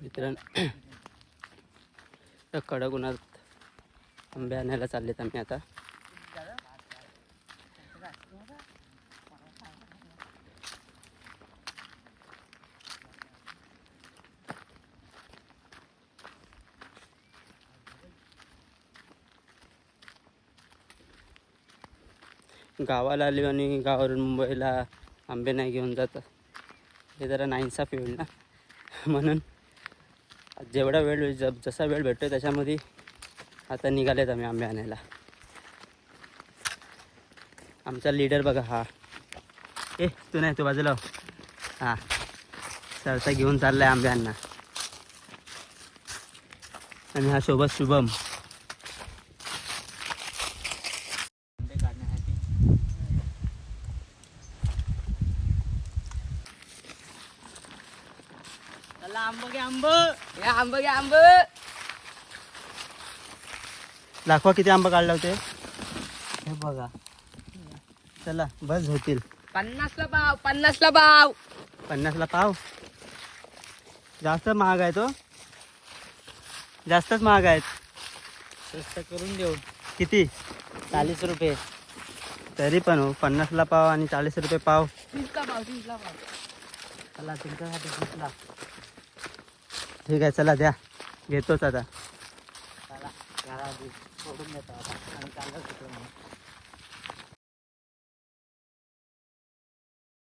मित्रांनो त्या कडक उन्हात आंबे आणायला चाललेत आम्ही आता. गावाला आले आणि गावावरून मुंबईला आंबे नाही घेऊन जात. हे जरा नाइन्साफी येईल ना. म्हणून जेवढा वेळ ज जसा वेळ भेटतो त्याच्यामध्ये आता निघालेत आम्ही आंबे आणायला. आमचा लीडर बघा हा. ए तू नाही तू बाजूला हां. हा. सरसा घेऊन चाललाय आंबे आणणार आणि हा सोबत शुभम. आंब आंब या आंब घ्या आंब दाखवा किती आंबा काढला होते. हे बघा. चला बस होतील पन्नासला पाव पन्नासला पाव. पन्नासला पाव? जास्त महाग आहे तो जास्तच महाग आहेत. स्वस्त करून देऊ. किती? चाळीस रुपये. तरी पण हो पन्नासला पाव आणि चाळीस रुपये पाव. तीसला पाव तीसला पाव. चला तुमच्यासाठी तीसला. ठीक आहे चला द्या. घेतोच आता. चला घरा सोडून देतो आता. आणि चांगलं शिकलो